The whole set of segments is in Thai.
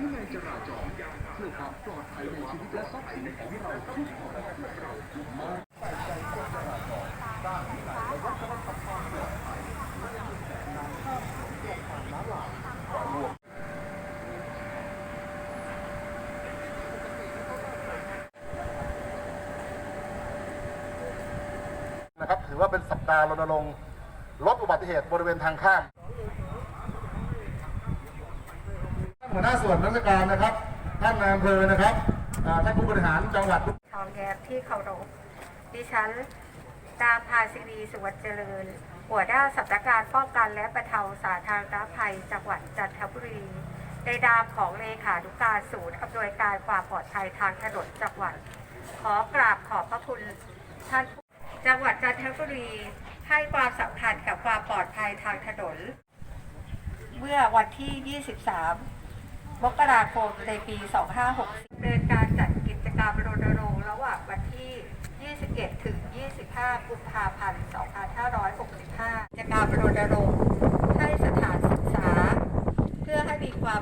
วินัยจราจรเพื่อความปลอดภัยในชีวิตและทรัพย์สินของเราทุกคนมานะครับถือว่าเป็นสัปดาห์รณรงค์ลดอุบัติเหตุบริเวณทางข้ามท่าน หัวหน้าส่วนราชการนะครับ ท่านนายอำเภอนะครับท่านผู้บริหารจังหวัดทุกทองแย้มที่เคารพดิฉันนางพาสิรีสุวรรณเจริญ หัวหน้าสำนักงานป้องกันและบรรเทาสาธารณภัย จังหวัดจันทบุรีในนามของเลขานุการศูนย์อำนวยการความปลอดภัยทางถนนจังหวัด ขอกราบขอบพระคุณท่านจังหวัดจันทบุรีให้ความสำคัญกับความปลอดภัยทางถนน เมื่อวันที่ 23 มกราคมในปี 2560เดินการจัดกิจกรรมรณรงค์ระหว่างวันที่ 21 ถึง 25 กุมภาพันธ์ 2565 กิจกรรมรณรงค์ให้สถานศึกษา เพื่อให้มีความ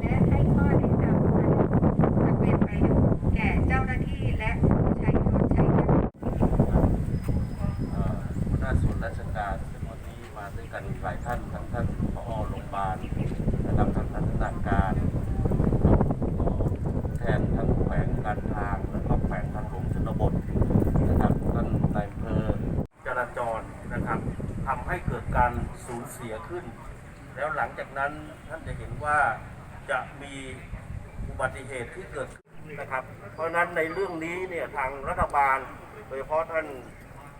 และให้ข้อแนะนำจะเป็นประโยชน์แก่เจ้าหน้าที่และผู้ใช้รถใช้ถนน เอ่อหัวหน้าส่วนราชการซึ่งวันนี้มาด้ วยกันหลายท่านทั้งท่านผอโรงพยาบาลนะครับท่านพัฒนาการครับแทนทั้งแขวงการทางแล้วก็แขวงทางหลวงชนบทนะครับท่านนายอำเภอจราจรนะครับทำให้เกิดการสูญเสียขึ้น แล้วหลังจากนั้นท่านจะเห็นว่าจะมีอุบัติเหตุที่เกิดขึ้นนะครับ เพราะฉะนั้นในเรื่องนี้เนี่ยทางรัฐบาลโดยเฉพาะท่าน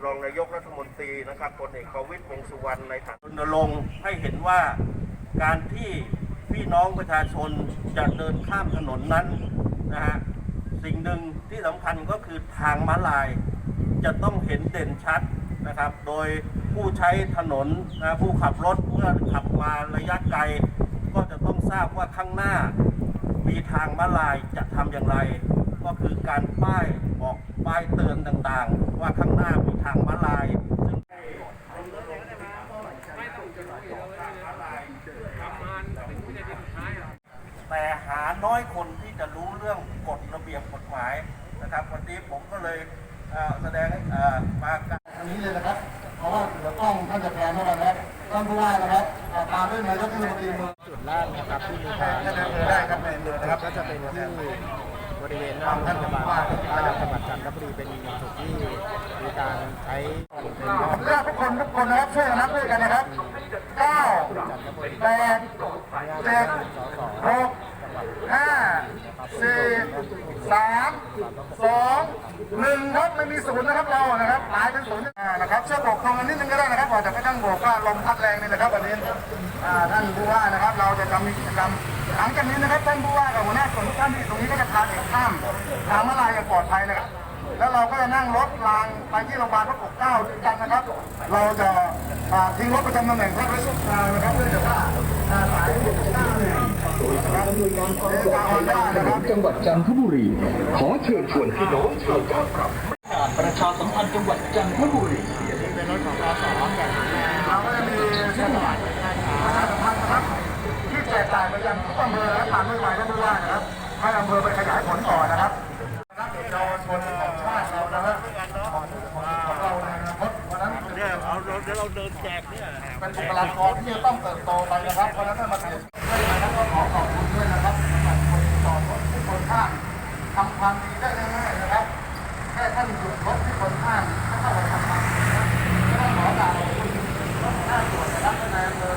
รองนายกรัฐมนตรีนะครับพลเอกประวิตรวงสุวรรณในฐานรณรงค์ให้เห็นว่าการที่พี่น้องประชาชนจะเดินข้ามถนนนั้นนะฮะสิ่งหนึ่งที่สำคัญก็คือทางม้าลาย จะต้องเห็นเด่นชัดนะครับ โดยผู้ใช้ถนนนะผู้ขับรถเมื่อขับมาระยะไกล ก็จะต้องทราบว่าข้างหน้า มีทางม้าลายจะทำอย่างไร ก็คือการป้ายบอกป้ายเตือนต่างๆ ว่าข้างหน้ามีทางม้าลายซึ่งแต่หาน้อยคนที่จะรู้เรื่องกฎระเบียบกฎหมายนะครับวันนี้ผมก็เลยเอ่อแสดงให้เอ่อมาการอันนี้เลยนะครับ เพราะว่าเดี๋ยวกล้องท่านจะแพนเข้ามานะครับท่านผู้ว่านะครับอ่าตามด้วยนายกเทศมนตรีเมืองจุดแรกนะครับที่มีการท่านนายอำเภอได้ครับในายอำเภอนะครับก็จะเป็นที่ บริเวณหน้าโรงพยาบาลว่าจังหวัดจันทบุรีเป็นจุดที่มีการใช้เป็นผมเลือกทุกคนทุกคนนะครับช่วยกันนับด้วยกันนะครับเก้าแปดเจ็ดหกห้าสี่ สามสองหนึ่งครับไม่มีศูนย์นะครับเรานะครับหายเป็นศูนย์นะครับช่วยบอกตรงนนิดนึงก็ได้นะครับอกแต่ไม่ต้องบอกว่าลมพัดแรงนี่นะครับวันนี้ท่านผู้ว่านะครับ เราจะทำกิจกรรมหลังจากนี้นะครับท่านผู้ว่ากับหัวหน้าส่วนทุกท่านที่ตรงนี้ก็จะพาเด็กข้ามทางมาลายอย่างปลอดภัยนะครับแล้วเราก็จะนั่งรถรางไปที่โรงพยาบาลพระปกเกล้าด้วยกันนะครับ เราจะทิ้งรถประจำตำแหน่งพระราชทานนะครับเนื่องจากว่าอ่าสายพระปกเกล้า เนี่ยนครับมีการขอความได้นจังหวัดจันทบุรี ขอเชิญชวนพี่น้องชาวจ้าครับประชาสัมพันธ์จังหวัดจันทบุรีเป็นรถของอสเราก็จะมีเส้นประชาสัมพันธ์นะครับที่แจกจ่ายไปยังทุกอำเภอและผ่านไม่ไหวก็ไม่ว่านะครับให้อำเภอไปขยายผลต่อนะครับนะครับเยาวชนของชาติเรานะครับของของเราในอนาคตเพราะนั้นเนี่ยเอาเราเดี๋ยวเราเดินแจกเนี่ยเป็นบุคลากรที่จะต้องเติบโตไปนะครับเพราะนั้นท่านมาเสียด้วยน ทำความดีได้ง่ายๆนะครับ แค่ท่านหยุดรถที่คนข้ามก็เข้าไปทำความดีนะครับไม่ต้องขอกล่าวคุณรถหน้าตรวจนะครับท่านนายอำเภอ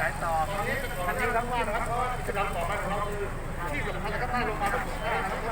สายต่ออันนี้ทั้งว่านะครับกิจกรรมต่อไปของเราคือที่สำคัญนะครับ